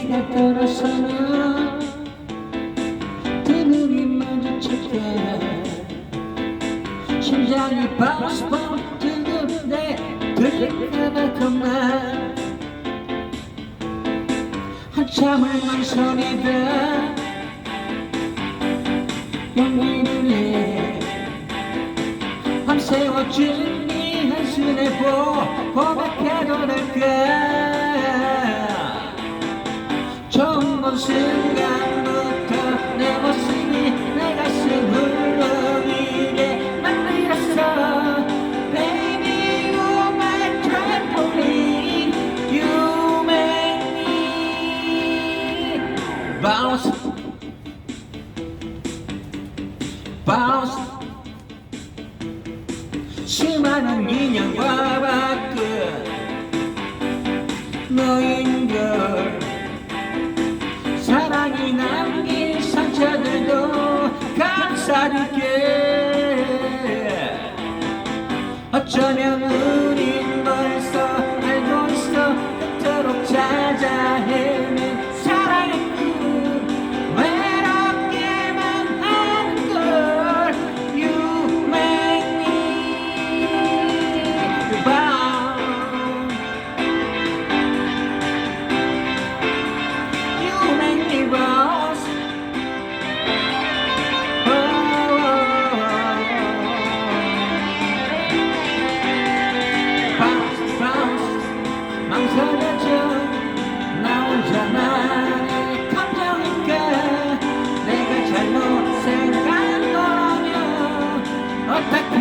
돌아서면 두 눈이 마주칠까 심장이 뻥뻥 뜨는데 들릴까봐 겁나 한참을 망설이다 용기를 내 밤새워 진이 한숨에 보 순간부터 내 모습이 내 가슴 울렁이게 만들었어 Baby you're my trampoline You make me bounce bounce 수많은 인연과 사랑이 남긴 상처들도 감싸줄게. 어쩌면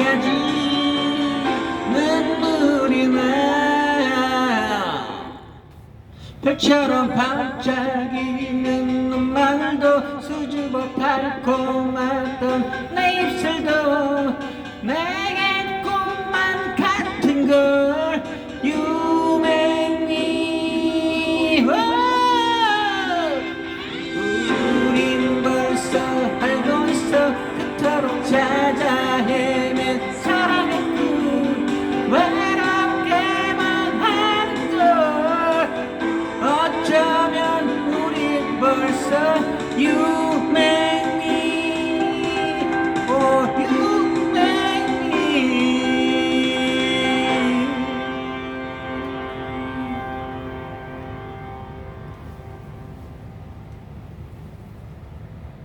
하지? 눈물이 나. 별처럼 반짝이는 눈망울도 수줍어 달콤 찾아 헤맨 사랑의 꿈 외롭게만 하는 걸 어쩌면 우리 벌써 유명